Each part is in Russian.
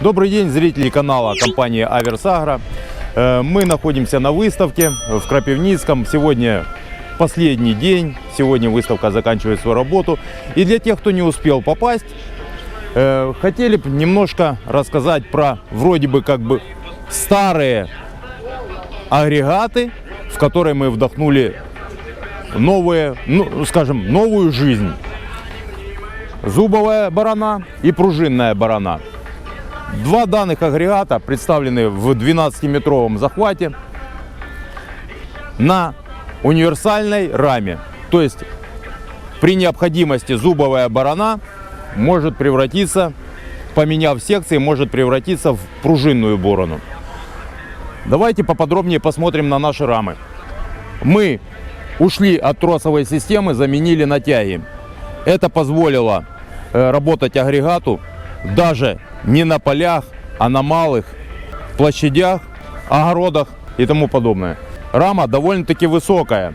Добрый день, зрители канала компании Аверсагра. Э, Мы находимся на выставке в Крапивницком. Сегодня последний день. Сегодня выставка заканчивает свою работу. И для тех, кто не успел попасть, э, хотели бы немножко рассказать про вроде бы как бы старые агрегаты, в которые мы вдохнули новые, ну, скажем, новую жизнь. Зубовая барана и пружинная барана. Два данных агрегата представлены в 12-метровом захвате на универсальной раме. То есть при необходимости зубовая барана может превратиться, поменяв секции, может превратиться в пружинную борону. Давайте поподробнее посмотрим на наши рамы. Мы ушли от тросовой системы, заменили на тяги. Это позволило э, работать агрегату даже не на полях, а на малых площадях, огородах и тому подобное. Рама довольно-таки высокая.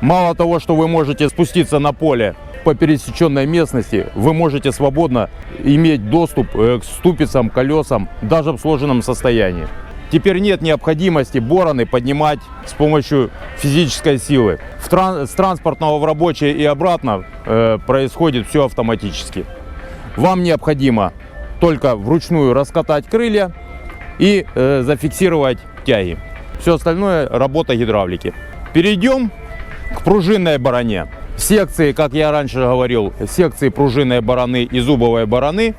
Мало того, что вы можете спуститься на поле по пересеченной местности, вы можете свободно иметь доступ э, к ступицам, колесам, даже в сложенном состоянии. Теперь нет необходимости бороны поднимать с помощью физической силы. В тран- с транспортного в рабочее и обратно э, происходит все автоматически. Вам необходимо только вручную раскатать крылья и э, зафиксировать тяги. Все остальное работа гидравлики. Перейдем к пружинной баране. Секции, как я раньше говорил, секции пружинной бараны и зубовой бараны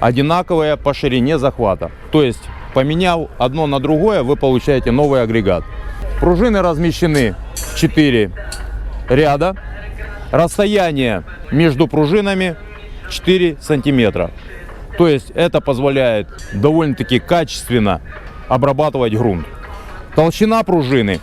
одинаковые по ширине захвата. То есть, поменяв одно на другое, вы получаете новый агрегат. Пружины размещены в 4 ряда. Расстояние между пружинами 4 сантиметра. То есть это позволяет довольно-таки качественно обрабатывать грунт. Толщина пружины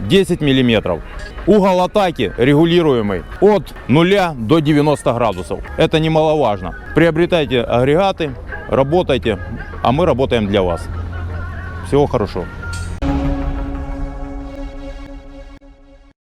10 миллиметров. Угол атаки регулируемый от 0 до 90 градусов. Это немаловажно. Приобретайте агрегаты, работайте, а мы работаем для вас. Всего хорошего.